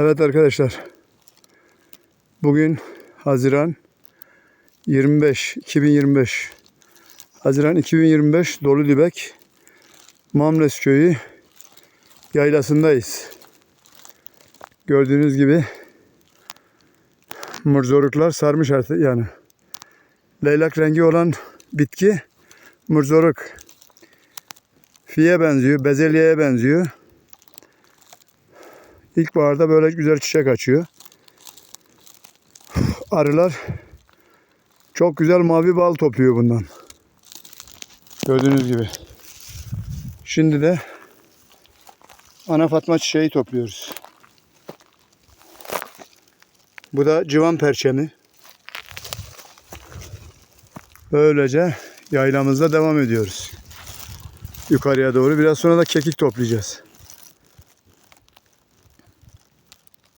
Evet arkadaşlar. Bugün Haziran 25 2025. Haziran 2025 Dolu Dibek Mamles Köyü yaylasındayız. Gördüğünüz gibi murzoruklar sarmış artık yani. Leylak rengi olan bitki murzoruk. Fiye benziyor, bezelyeye benziyor. İlkbaharda böyle güzel çiçek açıyor. Arılar çok güzel mavi bal topluyor bundan. Gördüğünüz gibi. Şimdi de ana fatma çiçeği topluyoruz. Bu da civan perçemi. Böylece yaylamızda devam ediyoruz. Yukarıya doğru. Biraz sonra da kekik toplayacağız.